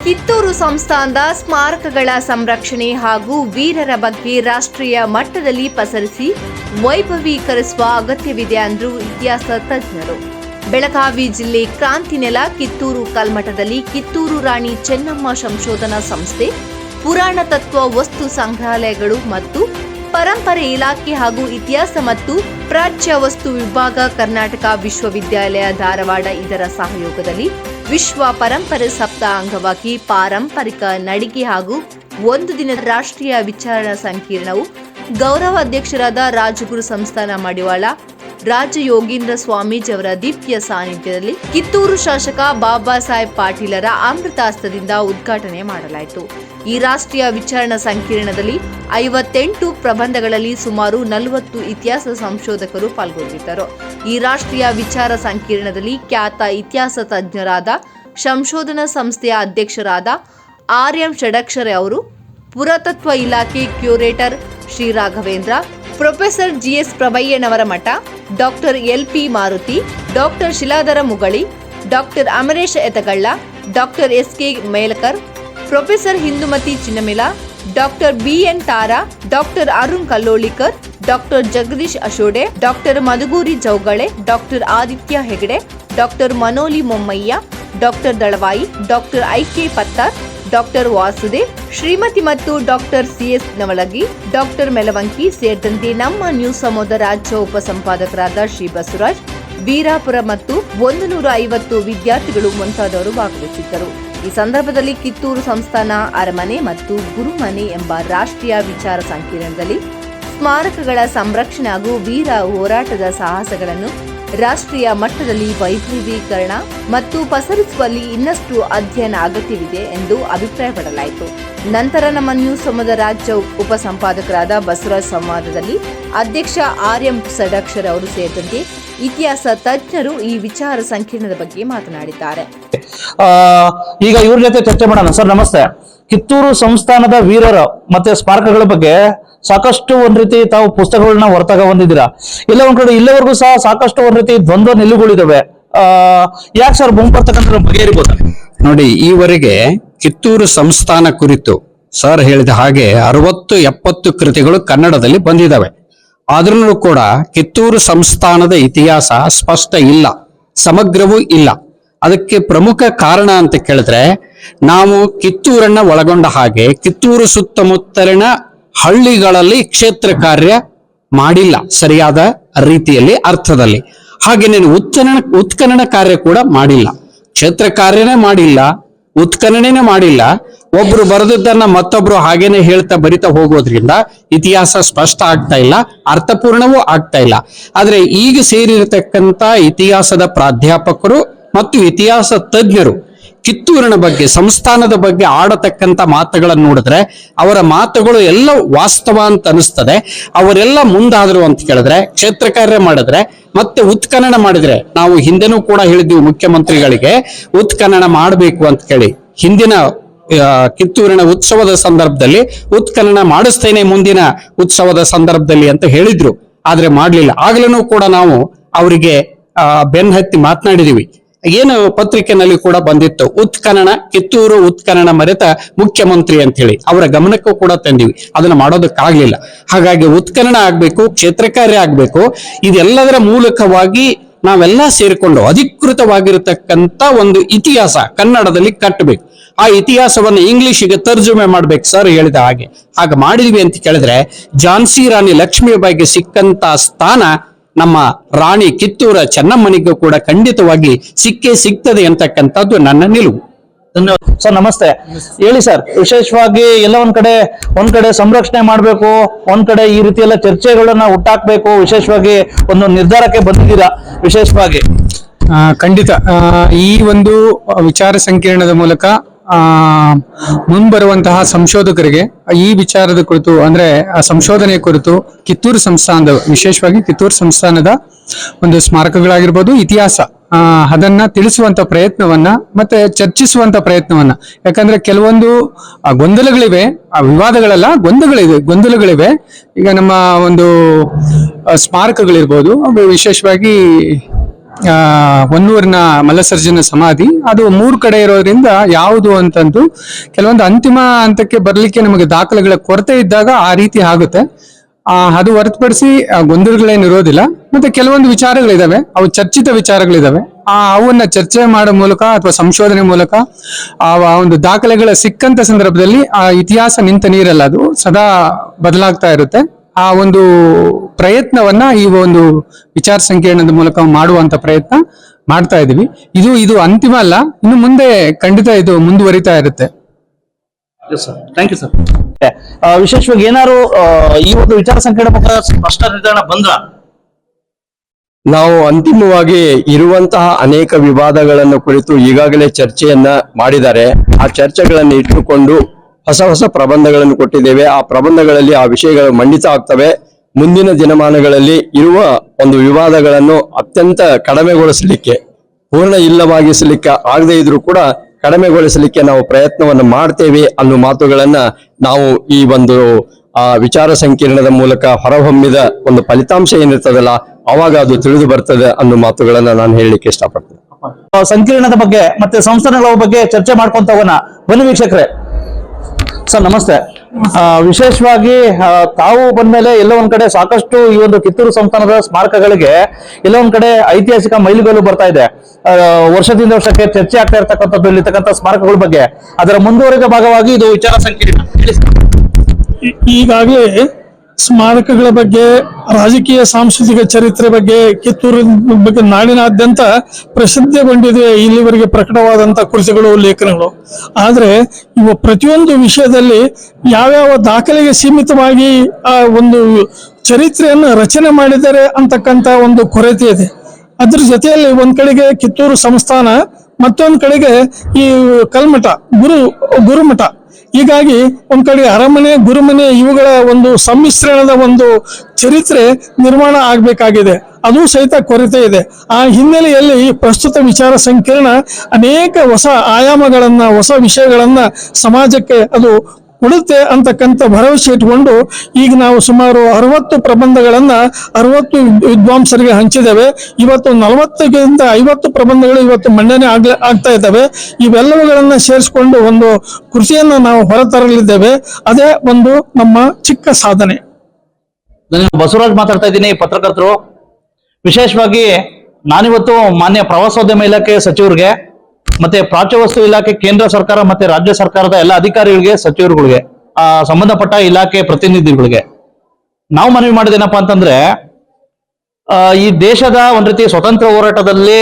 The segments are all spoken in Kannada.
ಕಿತ್ತೂರು ಸಂಸ್ಥಾನದ ಸ್ಮಾರಕಗಳ ಸಂರಕ್ಷಣೆ ಹಾಗೂ ವೀರರ ಬಗ್ಗೆ ರಾಷ್ಟ್ರೀಯ ಮಟ್ಟದಲ್ಲಿ ಪಸರಿಸಿ ವೈಭವೀಕರಿಸುವ ಅಗತ್ಯವಿದೆ ಅಂದ್ರು ಇತಿಹಾಸ ತಜ್ಞರು. ಬೆಳಗಾವಿ ಜಿಲ್ಲೆ ಕ್ರಾಂತಿನೆಲ ಕಿತ್ತೂರು ಕಲ್ಮಠದಲ್ಲಿ ಕಿತ್ತೂರು ರಾಣಿ ಚೆನ್ನಮ್ಮ ಸಂಶೋಧನಾ ಸಂಸ್ಥೆ, ಪುರಾಣ ತತ್ವ ವಸ್ತು ಸಂಗ್ರಹಾಲಯಗಳು ಮತ್ತು ಪರಂಪರೆ ಇಲಾಖೆ ಹಾಗೂ ಇತಿಹಾಸ ಮತ್ತು ಪ್ರಾಚ್ಯ ವಸ್ತು ವಿಭಾಗ ಕರ್ನಾಟಕ ವಿಶ್ವವಿದ್ಯಾಲಯ ಧಾರವಾಡ ಇದರ ಸಹಯೋಗದಲ್ಲಿ ವಿಶ್ವ ಪರಂಪರೆ ಸಪ್ತಾಹ ಅಂಗವಾಗಿ ಪಾರಂಪರಿಕ ನಡಿಗೆ ಹಾಗೂ ಒಂದು ದಿನದ ರಾಷ್ಟ್ರೀಯ ವಿಚಾರಣಾ ಸಂಕೀರ್ಣವು ಗೌರವಾಧ್ಯಕ್ಷರಾದ ರಾಜಗುರು ಸಂಸ್ಥಾನ ಮಡಿವಾಳ ರಾಜ ಯೋಗೀಂದ್ರ ಸ್ವಾಮೀಜಿ ಅವರ ದಿವ್ಯ ಸಾನ್ನಿಧ್ಯದಲ್ಲಿ ಕಿತ್ತೂರು ಶಾಸಕ ಬಾಬಾ ಸಾಹೇಬ್ ಪಾಟೀಲರ ಅಮೃತಾಸ್ತದಿಂದ ಉದ್ಘಾಟನೆ ಮಾಡಲಾಯಿತು. ಈ ರಾಷ್ಟ್ರೀಯ ವಿಚಾರಣ ಸಂಕಿರಣದಲ್ಲಿ ಐವತ್ತೆಂಟು ಪ್ರಬಂಧಗಳಲ್ಲಿ ಸುಮಾರು ನಲವತ್ತು ಇತಿಹಾಸ ಸಂಶೋಧಕರು ಪಾಲ್ಗೊಂಡಿದ್ದರು. ಈ ರಾಷ್ಟ್ರೀಯ ವಿಚಾರ ಸಂಕಿರಣದಲ್ಲಿ ಖ್ಯಾತ ಇತಿಹಾಸ ತಜ್ಞರಾದ, ಸಂಶೋಧನಾ ಸಂಸ್ಥೆಯ ಅಧ್ಯಕ್ಷರಾದ ಆರ್ ಎಂ ಷಡಕ್ಷರೆ ಅವರು ಪುರಾತತ್ವ ಇಲಾಖೆ curator Shri Raghavendra professor GS Prabhayyanavara Math, doctor L P Maruti, doctor Shiladhara Mugali, doctor Amaresh Etagalla doctor S K Melkar, professor Hindumati Chinnamila, doctor BN Tara, doctor Arun Kallolikar doctor Jagadish Ashode, doctor Madhuguri Jaugale doctor Aditya Hegde, doctor Manoli Mommayya, doctor Dalavayi, doctor IK Pattar doctor Vasudev, Shrimati ಮತ್ತು doctor CS Navalagi, doctor Melavanki ಸೇರಿದಂತೆ ನಮ್ಮ ನ್ಯೂಸ್ ಸಮೂಹದ ರಾಜ್ಯ ಉಪಸಂಪಾದಕರಾದ ಶ್ರೀ ಬಸವರಾಜ್, ವೀರಾಪುರ ಮತ್ತು ಒಂದು ನೂರ ಐವತ್ತು ವಿದ್ಯಾರ್ಥಿಗಳು ಮುಂತಾದವರು ಭಾಗವಹಿಸಿದ್ದರು ಈ ಸಂದರ್ಭದಲ್ಲಿ ಕಿತ್ತೂರು ಸಂಸ್ಥಾನ ಅರಮನೆ ಮತ್ತು ಗುರುಮನೆ ಎಂಬ ರಾಷ್ಟ್ರೀಯ ವಿಚಾರ ಸಂಕಿರಣದಲ್ಲಿ ಸ್ಮಾರಕಗಳ ಸಂರಕ್ಷಣೆ ಹಾಗೂ ವೀರ ಹೋರಾಟದ ಸಾಹಸಗಳನ್ನು ರಾಷ್ಟ್ರೀಯ ಮಟ್ಟದಲ್ಲಿ ವೈಭವೀಕರಣ ಮತ್ತು ಪಸರಿಸುವಲ್ಲಿ ಇನ್ನಷ್ಟು ಅಧ್ಯಯನ ಅಗತ್ಯವಿದೆ ಎಂದು ಅಭಿಪ್ರಾಯಪಡಲಾಯಿತು. ನಂತರ ನಮ್ಮ ನ್ಯೂಸ್ ಸಮೂಹದ ರಾಜ್ಯ ಉಪ ಸಂಪಾದಕರಾದ ಬಸವರಾಜ್ ಸಂವಾದದಲ್ಲಿ ಅಧ್ಯಕ್ಷ ಆರ್ ಎಂ ಸಡಕ್ಷರ್ ಅವರು ಸೇರಿದಂತೆ ಇತಿಹಾಸ ತಜ್ಞರು ಈ ವಿಚಾರ ಸಂಕಿರಣದ ಬಗ್ಗೆ ಮಾತನಾಡಿದ್ದಾರೆ. ಆ, ಈಗ ಇವ್ರ ಜೊತೆ ಚರ್ಚೆ ಮಾಡೋಣ. ಸರ್ ನಮಸ್ತೆ. ಕಿತ್ತೂರು ಸಂಸ್ಥಾನದ ವೀರರು ಮತ್ತೆ ಸ್ಮಾರಕಗಳ ಬಗ್ಗೆ ಸಾಕಷ್ಟು ಒಂದ್ ರೀತಿ ತಾವು ಪುಸ್ತಕಗಳನ್ನ ಹೊರತಾಗ ಬಂದಿದ್ದೀರಾ? ಇಲ್ಲ ಒಂದ್ ಕಡೆ ಇಲ್ಲಿವರೆಗೂ ಸಹ ಸಾಕಷ್ಟು ಒಂದ್ ರೀತಿ ದ್ವಂದ್ವ ನಿಲುಗಳಿದಾವೆ. ಆ ಯಾಕೆ ಸರ್ ಬಂಪರ್ತಕ್ಕಂಥ ಬಗೆಹರಿಬೋದ ಇರ್ಬೋದ ನೋಡಿ ಈವರೆಗೆ ಕಿತ್ತೂರು ಸಂಸ್ಥಾನ ಕುರಿತು ಸರ್ ಹೇಳಿದ ಹಾಗೆ ಅರವತ್ತು ಎಪ್ಪತ್ತು ಕೃತಿಗಳು ಕನ್ನಡದಲ್ಲಿ ಬಂದಿದ್ದಾವೆ. ಆದ್ರೂ ಕೂಡ ಕಿತ್ತೂರು ಸಂಸ್ಥಾನದ ಇತಿಹಾಸ ಸ್ಪಷ್ಟ ಇಲ್ಲ, ಸಮಗ್ರವೂ ಇಲ್ಲ. ಅದಕ್ಕೆ ಪ್ರಮುಖ ಕಾರಣ ಅಂತ ಕೇಳಿದ್ರೆ ನಾವು ಕಿತ್ತೂರನ್ನ ಒಳಗೊಂಡ ಹಾಗೆ ಕಿತ್ತೂರು ಸುತ್ತಮುತ್ತಲಿನ ಹಳ್ಳಿಗಳಲ್ಲಿ ಕ್ಷೇತ್ರ ಕಾರ್ಯ ಮಾಡಿಲ್ಲ ಸರಿಯಾದ ರೀತಿಯಲ್ಲಿ, ಅರ್ಥದಲ್ಲಿ. ಹಾಗೇನೆ ಉತ್ಖನನ ಉತ್ಖನನ ಕಾರ್ಯ ಕೂಡ ಮಾಡಿಲ್ಲ. ಕ್ಷೇತ್ರ ಕಾರ್ಯನೇ ಮಾಡಿಲ್ಲ. ಉತ್ಖನನೇ ಮಾಡಿಲ್ಲ. ಒಬ್ರು ಬರೆದದ್ದನ್ನ ಮತ್ತೊಬ್ರು ಹಾಗೇನೆ ಹೇಳ್ತಾ ಬರಿತಾ ಹೋಗೋದ್ರಿಂದ ಇತಿಹಾಸ ಸ್ಪಷ್ಟ ಆಗ್ತಾ ಇಲ್ಲ, ಅರ್ಥಪೂರ್ಣವೂ ಆಗ್ತಾ ಇಲ್ಲ. ಆದ್ರೆ ಈಗ ಸೇರಿರತಕ್ಕಂತ ಇತಿಹಾಸದ ಪ್ರಾಧ್ಯಾಪಕರು ಮತ್ತು ಇತಿಹಾಸ ತಜ್ಞರು ಕಿತ್ತೂರಿನ ಬಗ್ಗೆ, ಸಂಸ್ಥಾನದ ಬಗ್ಗೆ ಆಡತಕ್ಕಂಥ ಮಾತುಗಳನ್ನು ನೋಡಿದ್ರೆ ಅವರ ಮಾತುಗಳು ಎಲ್ಲ ವಾಸ್ತವ ಅಂತ ಅನಿಸ್ತದೆ ಅವರೆಲ್ಲ ಮುಂದಾದ್ರು ಅಂತ ಕೇಳಿದ್ರೆ, ಕ್ಷೇತ್ರ ಕಾರ್ಯ ಮಾಡಿದ್ರೆ, ಮತ್ತೆ ಉತ್ಖನನ ಮಾಡಿದ್ರೆ, ನಾವು ಹಿಂದೆನೂ ಕೂಡ ಹೇಳಿದ್ವಿ ಮುಖ್ಯಮಂತ್ರಿಗಳಿಗೆ, ಉತ್ಖನನ ಮಾಡಬೇಕು ಅಂತ ಕೇಳಿ. ಹಿಂದಿನ ಕಿತ್ತೂರಿನ ಉತ್ಸವದ ಸಂದರ್ಭದಲ್ಲಿ ಉತ್ಖನನ ಮಾಡಿಸ್ತೇನೆ ಮುಂದಿನ ಉತ್ಸವದ ಸಂದರ್ಭದಲ್ಲಿ ಅಂತ ಹೇಳಿದ್ರು. ಆದ್ರೆ ಮಾಡ್ಲಿಲ್ಲ. ಆಗ್ಲೂ ಕೂಡ ನಾವು ಅವರಿಗೆ ಬೆನ್ನ ಬೆನ್ ಹತ್ತಿ ಮಾತನಾಡಿದೀವಿ. ಏನು ಪತ್ರಿಕೆನಲ್ಲಿ ಕೂಡ ಬಂದಿತ್ತು. ಉತ್ಖನನ, ಕಿತ್ತೂರು ಉತ್ಖನನ ಮರೆತ ಮುಖ್ಯಮಂತ್ರಿ ಅಂತ ಹೇಳಿ ಅವರ ಗಮನಕ್ಕೂ ಕೂಡ ತಂದಿವಿ. ಅದನ್ನ ಮಾಡೋದಕ್ಕಾಗ್ಲಿಲ್ಲ. ಹಾಗಾಗಿ ಉತ್ಖನನ ಆಗ್ಬೇಕು ಕ್ಷೇತ್ರ ಕಾರ್ಯ ಆಗ್ಬೇಕು, ಇದೆಲ್ಲದರ ಮೂಲಕವಾಗಿ ನಾವೆಲ್ಲ ಸೇರಿಕೊಂಡು ಅಧಿಕೃತವಾಗಿರತಕ್ಕಂತ ಒಂದು ಇತಿಹಾಸ ಕನ್ನಡದಲ್ಲಿ ಕಟ್ಟಬೇಕು. ಆ ಇತಿಹಾಸವನ್ನು ಇಂಗ್ಲಿಷಿಗೆ ತರ್ಜುಮೆ ಮಾಡ್ಬೇಕು ಸರ್ ಹೇಳಿದ ಹಾಗೆ. ಹಾಗೆ ಮಾಡಿದ್ವಿ ಅಂತ ಕೇಳಿದ್ರೆ, ಝಾನ್ಸಿ ರಾಣಿ ಲಕ್ಷ್ಮೀಬಾಯಿಗೆ ಸಿಕ್ಕಂತ ಸ್ಥಾನ ನಮ್ಮ ರಾಣಿ ಕಿತ್ತೂರ ಚೆನ್ನಮ್ಮನಿಗೂ ಕೂಡ ಖಂಡಿತವಾಗಿ ಸಿಕ್ಕೇ ಸಿಗ್ತದೆ ಅಂತಕ್ಕಂಥದ್ದು ನನ್ನ ನಿಲುವು. ಧನ್ಯವಾದ. ಸರ್ ನಮಸ್ತೆ. ಹೇಳಿ ಸರ್ ವಿಶೇಷವಾಗಿ ಎಲ್ಲ ಒಂದ್ ಕಡೆ ಒಂದ್ ಕಡೆ ಸಂರಕ್ಷಣೆ ಮಾಡಬೇಕು ಒಂದ್ ಕಡೆ ಈ ರೀತಿ ಎಲ್ಲ ಚರ್ಚೆಗಳನ್ನ ಹುಟ್ಟಾಕ್ಬೇಕು ವಿಶೇಷವಾಗಿ ಒಂದು ನಿರ್ಧಾರಕ್ಕೆ ಬಂದಿದ್ದೀರಾ? ವಿಶೇಷವಾಗಿ. ಖಂಡಿತ. ಈ ಒಂದು ವಿಚಾರ ಸಂಕಿರಣದ ಮೂಲಕ ಮುಂಬರುವಂತಹ ಸಂಶೋಧಕರಿಗೆ ಈ ವಿಚಾರದ ಕುರಿತು ಅಂದ್ರೆ ಆ ಸಂಶೋಧನೆ ಕುರಿತು ಕಿತ್ತೂರು ಸಂಸ್ಥಾನದ, ವಿಶೇಷವಾಗಿ ಕಿತ್ತೂರು ಸಂಸ್ಥಾನದ ಒಂದು ಸ್ಮಾರಕಗಳಾಗಿರ್ಬೋದು, ಇತಿಹಾಸ. ಅದನ್ನು ತಿಳಿಸುವಂತ ಪ್ರಯತ್ನವನ್ನ ಮತ್ತೆ ಚರ್ಚಿಸುವಂತ ಪ್ರಯತ್ನವನ್ನ. ಯಾಕಂದ್ರೆ ಕೆಲವೊಂದು ಗೊಂದಲಗಳಿವೆ, ಆ, ವಿವಾದಗಳಲ್ಲ ಗೊಂದಲಗಳಿವೆ ಗೊಂದಲಗಳಿವೆ. ಈಗ ನಮ್ಮ ಒಂದು ಸ್ಮಾರಕಗಳಿರ್ಬೋದು, ವಿಶೇಷವಾಗಿ ಹೊನ್ನೂರಿನ ಮಲ್ಲಸರ್ಜನ ಸಮಾಧಿ. ಅದು ಮೂರು ಕಡೆ ಇರೋದ್ರಿಂದ ಯಾವುದು ಅಂತಂದು ಕೆಲವೊಂದು ಅಂತಿಮ ಹಂತಕ್ಕೆ ಬರಲಿಕ್ಕೆ ನಮಗೆ ದಾಖಲೆಗಳ ಕೊರತೆ ಇದ್ದಾಗ ಆ ರೀತಿ ಆಗುತ್ತೆ. ಅದು ಹೊರತುಪಡಿಸಿ ಗೊಂದಲಗಳೇನು ಇರೋದಿಲ್ಲ. ಮತ್ತೆ ಕೆಲವೊಂದು ವಿಚಾರಗಳಿದಾವೆ. ಅವು ಚರ್ಚಿತ ವಿಚಾರಗಳಿದಾವೆ. ಆ, ಅವನ್ನ ಚರ್ಚೆ ಮಾಡೋ ಮೂಲಕ ಅಥವಾ ಸಂಶೋಧನೆ ಮೂಲಕ ಆ ಒಂದು ದಾಖಲೆಗಳ ಸಿಕ್ಕಂತ ಸಂದರ್ಭದಲ್ಲಿ ಆ ಇತಿಹಾಸ ನಿಂತ ನೀರಲ್ಲ. ಅದು ಸದಾ ಬದಲಾಗ್ತಾ ಇರುತ್ತೆ. ಆ ಒಂದು ಪ್ರಯತ್ನವನ್ನ ಈ ಒಂದು ವಿಚಾರ ಸಂಕಿರಣದ ಮೂಲಕ ಮಾಡುವಂತ ಪ್ರಯತ್ನ ಮಾಡ್ತಾ ಇದೀವಿ ಇದು ಇದು ಅಂತಿಮ ಅಲ್ಲ ಇನ್ನು ಮುಂದೆ ಖಂಡಿತ ಇದು ಮುಂದುವರಿತಾ ಇರುತ್ತೆ. ಥ್ಯಾಂಕ್ ಯು ಸರ್ ವಿಶೇಷವಾಗಿ ಏನಾದ್ರು ಈ ಒಂದು ವಿಚಾರ ಸಂಕಿರಣ ಸ್ಪಷ್ಟ ನಿರ್ಧಾರ ಬಂದ್ರ? ನಾವು ಅಂತಿಮವಾಗಿ ಇರುವಂತಹ ಅನೇಕ ವಿವಾದಗಳನ್ನು ಕುರಿತು ಈಗಾಗಲೇ ಚರ್ಚೆಯನ್ನ ಮಾಡಿದ್ದಾರೆ. ಆ ಚರ್ಚೆಗಳನ್ನು ಇಟ್ಟುಕೊಂಡು ಹೊಸ ಹೊಸ ಪ್ರಬಂಧಗಳನ್ನು ಕೊಟ್ಟಿದ್ದೇವೆ. ಆ ಪ್ರಬಂಧಗಳಲ್ಲಿ ಆ ವಿಷಯಗಳು ಮಂಡಿತ ಆಗ್ತವೆ. ಮುಂದಿನ ದಿನಮಾನಗಳಲ್ಲಿ ಇರುವ ಒಂದು ವಿವಾದಗಳನ್ನು ಅತ್ಯಂತ ಕಡಿಮೆಗೊಳಿಸಲಿಕ್ಕೆ, ಪೂರ್ಣ ಇಲ್ಲವಾಗಿಸಲಿಕ್ಕೆ ಆಗದೇ ಇದ್ರೂ ಕೂಡ ಕಡಿಮೆಗೊಳಿಸಲಿಕ್ಕೆ ನಾವು ಪ್ರಯತ್ನವನ್ನು ಮಾಡ್ತೇವೆ ಅನ್ನೋ ಮಾತುಗಳನ್ನ ನಾವು ಈ ಒಂದು, ಆ ವಿಚಾರ ಸಂಕಿರಣದ ಮೂಲಕ ಹೊರಹೊಮ್ಮಿದ ಒಂದು ಫಲಿತಾಂಶ ಏನಿರ್ತದಲ್ಲ ಅವಾಗ ಅದು ತಿಳಿದು ಬರ್ತದೆ ಅನ್ನೋ ಮಾತುಗಳನ್ನ ನಾನು ಹೇಳಲಿಕ್ಕೆ ಇಷ್ಟಪಡ್ತೇನೆ. ಸಂಕಿರಣದ ಬಗ್ಗೆ ಮತ್ತೆ ಸಂಸ್ಥಾನಗಳ ಬಗ್ಗೆ ಚರ್ಚೆ ಮಾಡ್ಕೊಂತ ಹೋಗೋಣ ಬನ್ನಿ ವೀಕ್ಷಕರೇ. ಸರ್, ನಮಸ್ತೆ. ವಿಶೇಷವಾಗಿ ತಾವು ಬಂದ್ಮೇಲೆ ಎಲ್ಲೋ ಒಂದ್ ಕಡೆ ಸಾಕಷ್ಟು ಈ ಒಂದು ಕಿತ್ತೂರು ಸಂಸ್ಥಾನದ ಸ್ಮಾರಕಗಳಿಗೆ ಎಲ್ಲೋ ಒಂದ್ ಕಡೆ ಐತಿಹಾಸಿಕ ಮೈಲುಗಲ್ಲು ಬರ್ತಾ ಇದೆ. ವರ್ಷದಿಂದ ವರ್ಷಕ್ಕೆ ಚರ್ಚೆ ಆಗ್ತಾ ಇರ್ತಕ್ಕಂಥದ್ದು, ಇಲ್ಲಿರ್ತಕ್ಕಂಥ ಸ್ಮಾರಕಗಳ ಬಗ್ಗೆ. ಅದರ ಮುಂದುವರಿದ ಭಾಗವಾಗಿ ಇದು ವಿಚಾರ ಸಂಕೀರ್ಣ. ಈಗಾಗಲೇ ಸ್ಮಾರಕಗಳ ಬಗ್ಗೆ, ರಾಜಕೀಯ ಸಾಂಸ್ಕೃತಿಕ ಚರಿತ್ರೆ ಬಗ್ಗೆ ಕಿತ್ತೂರು ಬಗ್ಗೆ ನಾಡಿನಾದ್ಯಂತ ಪ್ರಸಿದ್ಧಗೊಂಡಿದೆ ಇಲ್ಲಿವರೆಗೆ ಪ್ರಕಟವಾದಂಥ ಕೃತಿಗಳು ಲೇಖನಗಳು. ಆದರೆ, ಇವ ಪ್ರತಿಯೊಂದು ವಿಷಯದಲ್ಲಿ ಯಾವ್ಯಾವ ದಾಖಲೆಗೆ ಸೀಮಿತವಾಗಿ, ಆ ಒಂದು ಚರಿತ್ರೆಯನ್ನು ರಚನೆ ಮಾಡಿದ್ದಾರೆ ಅಂತಕ್ಕಂಥ ಒಂದು ಕೊರತೆ ಇದೆ. ಅದ್ರ ಜೊತೆಯಲ್ಲಿ ಒಂದ್ ಕಡೆಗೆ ಕಿತ್ತೂರು ಸಂಸ್ಥಾನ, ಮತ್ತೊಂದು ಕಡೆಗೆ ಈ ಕಲ್ಮಠ, ಗುರು, ಗುರುಮಠ. ಹೀಗಾಗಿ ಒಂದ್ ಕಡೆ ಅರಮನೆ, ಗುರುಮನೆ ಇವುಗಳ ಒಂದು ಸಮ್ಮಿಶ್ರಣದ ಒಂದು ಚರಿತ್ರೆ ನಿರ್ಮಾಣ ಆಗ್ಬೇಕಾಗಿದೆ. ಅದು ಸಹಿತ ಕೊರತೆ ಇದೆ. ಆ ಹಿನ್ನೆಲೆಯಲ್ಲಿ ಪ್ರಸ್ತುತ ವಿಚಾರ ಸಂಕಿರಣ ಅನೇಕ ಹೊಸ ಆಯಾಮಗಳನ್ನ, ಹೊಸ ವಿಷಯಗಳನ್ನ ಸಮಾಜಕ್ಕೆ ಅದು ಕೊಡುತ್ತೆ ಅಂತಕ್ಕಂಥ ಭರವಸೆ ಇಟ್ಕೊಂಡು ಈಗ ನಾವು ಸುಮಾರು ಅರವತ್ತು ಪ್ರಬಂಧಗಳನ್ನ ಅರವತ್ತು ವಿದ್ವಾಂಸರಿಗೆ ಹಂಚಿದ್ದೇವೆ. ಇವತ್ತು ನಲವತ್ತಕ್ಕಿಂತ ಐವತ್ತು ಪ್ರಬಂಧಗಳು ಇವತ್ತು ಮಂಡನೆ ಆಗ್ತಾ ಇದ್ದಾವೆ. ಇವೆಲ್ಲವುಗಳನ್ನ ಸೇರಿಸಿಕೊಂಡು ಒಂದು ಕೃಷಿಯನ್ನು ನಾವು ಹೊರತರಲಿದ್ದೇವೆ. ಅದೇ ಒಂದು ನಮ್ಮ ಚಿಕ್ಕ ಸಾಧನೆ. ಬಸವರಾಜ್ ಮಾತಾಡ್ತಾ ಇದ್ದೀನಿ, ಪತ್ರಕರ್ತರು. ವಿಶೇಷವಾಗಿ ನಾನಿವತ್ತು ಮಾನ್ಯ ಪ್ರವಾಸೋದ್ಯಮ ಇಲಾಖೆ ಸಚಿವರಿಗೆ ಮತ್ತೆ ಪ್ರಾಚ್ಯವಸ್ತು ಇಲಾಖೆ, ಕೇಂದ್ರ ಸರ್ಕಾರ ಮತ್ತೆ ರಾಜ್ಯ ಸರ್ಕಾರದ ಎಲ್ಲ ಅಧಿಕಾರಿಗಳಿಗೆ, ಸಚಿವರುಗಳಿಗೆ, ಆ, ಸಂಬಂಧಪಟ್ಟ ಇಲಾಖೆ ಪ್ರತಿನಿಧಿಗಳಿಗೆ. ನಾವು ಮನವಿ ಮಾಡಿದೇನಪ್ಪಾ ಅಂತಂದ್ರೆ ಈ ದೇಶದ ಒಂದ್ ರೀತಿ ಸ್ವತಂತ್ರ ಹೋರಾಟದಲ್ಲಿ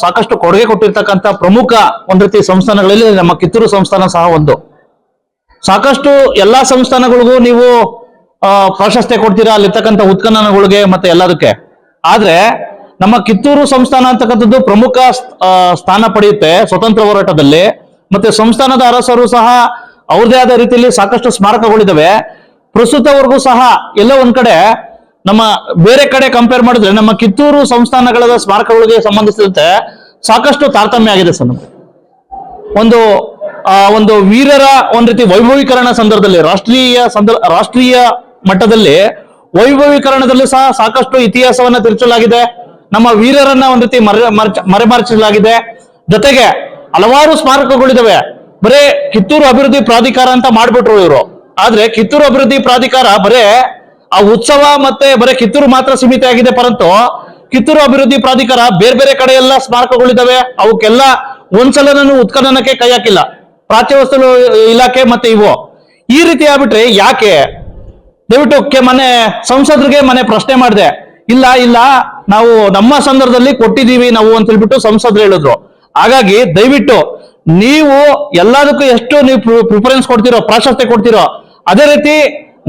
ಸಾಕಷ್ಟು ಕೊಡುಗೆ ಕೊಟ್ಟಿರ್ತಕ್ಕಂಥ ಪ್ರಮುಖ ಒಂದ್ ರೀತಿ ಸಂಸ್ಥಾನಗಳಲ್ಲಿ ನಮ್ಮ ಕಿತ್ತೂರು ಸಂಸ್ಥಾನ ಸಹ ಒಂದು. ಸಾಕಷ್ಟು ಎಲ್ಲಾ ಸಂಸ್ಥಾನಗಳಿಗೂ ನೀವು ಪ್ರಾಶಸ್ತ್ಯ ಕೊಡ್ತೀರಾ, ಅಲ್ಲಿರ್ತಕ್ಕಂಥ ಉತ್ಖನನಗಳಿಗೆ ಮತ್ತೆ ಎಲ್ಲದಕ್ಕೆ. ಆದ್ರೆ ನಮ್ಮ ಕಿತ್ತೂರು ಸಂಸ್ಥಾನ ಅಂತಕ್ಕಂಥದ್ದು ಪ್ರಮುಖ ಸ್ಥಾನ ಪಡೆಯುತ್ತೆ ಸ್ವತಂತ್ರ ಹೋರಾಟದಲ್ಲಿ. ಮತ್ತೆ ಸಂಸ್ಥಾನದ ಅರಸರು ಸಹ ಅವ್ರದೇ ಆದ ರೀತಿಯಲ್ಲಿ ಸಾಕಷ್ಟು ಸ್ಮಾರಕಗಳಿದಾವೆ. ಪ್ರಸ್ತುತವರೆಗೂ ಸಹ ಎಲ್ಲ ಒಂದ್ ಕಡೆ ನಮ್ಮ ಬೇರೆ ಕಡೆ ಕಂಪೇರ್ ಮಾಡಿದ್ರೆ ನಮ್ಮ ಕಿತ್ತೂರು ಸಂಸ್ಥಾನಗಳ ಸ್ಮಾರಕಗಳಿಗೆ ಸಂಬಂಧಿಸಿದಂತೆ ಸಾಕಷ್ಟು ತಾರತಮ್ಯ ಆಗಿದೆ ಸರ್ ನಮ್ಗೆ. ಒಂದು ಒಂದು ವೀರರ ಒಂದ್ ರೀತಿ ವೈಭವೀಕರಣ ಸಂದರ್ಭದಲ್ಲಿ, ರಾಷ್ಟ್ರೀಯ ರಾಷ್ಟ್ರೀಯ ಮಟ್ಟದಲ್ಲಿ ವೈಭವೀಕರಣದಲ್ಲಿ ಸಹ ಸಾಕಷ್ಟು ಇತಿಹಾಸವನ್ನ ತಿರುಚಲಾಗಿದೆ. ನಮ್ಮ ವೀರರನ್ನ ಒಂದ್ ರೀತಿ ಮರೆ, ಮರೆಚ- ಮರೆಮಾಚಲಾಗಿದೆ ಜೊತೆಗೆ ಹಲವಾರು ಸ್ಮಾರಕಗಳಿದಾವೆ. ಬರೇ ಕಿತ್ತೂರು ಅಭಿವೃದ್ಧಿ ಪ್ರಾಧಿಕಾರ ಅಂತ ಮಾಡ್ಬಿಟ್ರು ಇವರು. ಆದ್ರೆ ಕಿತ್ತೂರು ಅಭಿವೃದ್ಧಿ ಪ್ರಾಧಿಕಾರ ಬರೇ ಆ ಉತ್ಸವ ಮತ್ತೆ ಬರೇ ಕಿತ್ತೂರು ಮಾತ್ರ ಸೀಮಿತ ಆಗಿದೆ ಪರಂತು ಕಿತ್ತೂರು ಅಭಿವೃದ್ಧಿ ಪ್ರಾಧಿಕಾರ ಬೇರೆ ಬೇರೆ ಕಡೆ ಎಲ್ಲ ಸ್ಮಾರಕಗಳಿದಾವೆ. ಅವಕ್ಕೆಲ್ಲ ಒಂದ್ಸಲನೂ ಉತ್ಖನನಕ್ಕೆ ಕೈ ಹಾಕಿಲ್ಲ. ಪ್ರಾಚ್ಯವಸ್ತು ಇಲಾಖೆ ಮತ್ತೆ ಇವು. ಈ ರೀತಿ ಆಗ್ಬಿಟ್ರೆ ಯಾಕೆ? ದಯವಿಟ್ಟು ಮನೆ ಸಂಸದರಿಗೆ ಮನೆ ಪ್ರಶ್ನೆ ಮಾಡಿದೆ. ಇಲ್ಲ ಇಲ್ಲ. ನಾವು ನಮ್ಮ ಸಂದರ್ಭದಲ್ಲಿ ಕೊಟ್ಟಿದ್ದೀವಿ ನಾವು ಅಂತ ಹೇಳ್ಬಿಟ್ಟು ಸಂಸದರು ಹೇಳಿದ್ರು. ಹಾಗಾಗಿ ದಯವಿಟ್ಟು ನೀವು ಎಲ್ಲದಕ್ಕೂ ಎಷ್ಟು ನೀವು ಪ್ರಿಫರೆನ್ಸ್ ಕೊಡ್ತೀರೋ, ಪ್ರಾಶಸ್ತ್ಯ ಕೊಡ್ತೀರೋ, ಅದೇ ರೀತಿ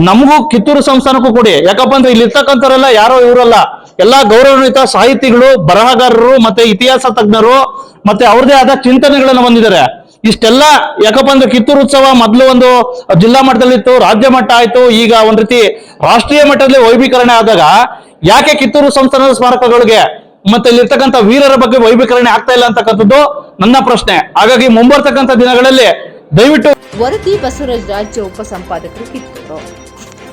ನಮಗೂ ಕಿತ್ತೂರು ಸಂಸ್ಥಾನಕ್ಕೂ ಕೊಡಿ. ಯಾಕಪ್ಪ ಅಂದ್ರೆ ಇಲ್ಲಿ ಇರ್ತಕ್ಕಂಥವರೆಲ್ಲ ಯಾರೋ ಇವರಲ್ಲ. ಎಲ್ಲಾ ಗೌರವಾನ್ವಿತ ಸಾಹಿತಿಗಳು, ಬರಹಗಾರರು ಮತ್ತೆ ಇತಿಹಾಸ ತಜ್ಞರು ಮತ್ತೆ ಅವ್ರದೇ ಆದ ಚಿಂತನೆಗಳನ್ನು ಹೊಂದಿದ್ದಾರೆ. ಇಷ್ಟೆಲ್ಲ ಯಾಕಪ್ಪ ಅಂದ್ರೆ ಕಿತ್ತೂರು ಉತ್ಸವ ಮೊದಲು ಒಂದು ಜಿಲ್ಲಾ ಮಟ್ಟದಲ್ಲಿತ್ತು, ರಾಜ್ಯ ಮಟ್ಟ ಆಯ್ತು. ಈಗ ಒಂದ್ ರೀತಿ ರಾಷ್ಟ್ರೀಯ ಮಟ್ಟದಲ್ಲಿ ವೈಭೀಕರಣ ಆದಾಗ ಯಾಕೆ ಕಿತ್ತೂರು ಸಂಸ್ಥಾನದ ಸ್ಮಾರಕಗಳಿಗೆ ಮತ್ತೆ ಇಲ್ಲಿರ್ತಕ್ಕಂಥ ವೀರರ ಬಗ್ಗೆ ವೈಭೀಕರಣೆ ಆಗ್ತಾ ಇಲ್ಲ ಅಂತಕ್ಕಂಥದ್ದು ನನ್ನ ಪ್ರಶ್ನೆ. ಹಾಗಾಗಿ ಮುಂಬರ್ತಕ್ಕಂಥ ದಿನಗಳಲ್ಲಿ ದಯವಿಟ್ಟು ವರದಿ ಬಸವರಾಜ್ ರಾಜ್ಯ ಉಪಸಂಪಾದಕರು ಕಿತ್ತೂರು.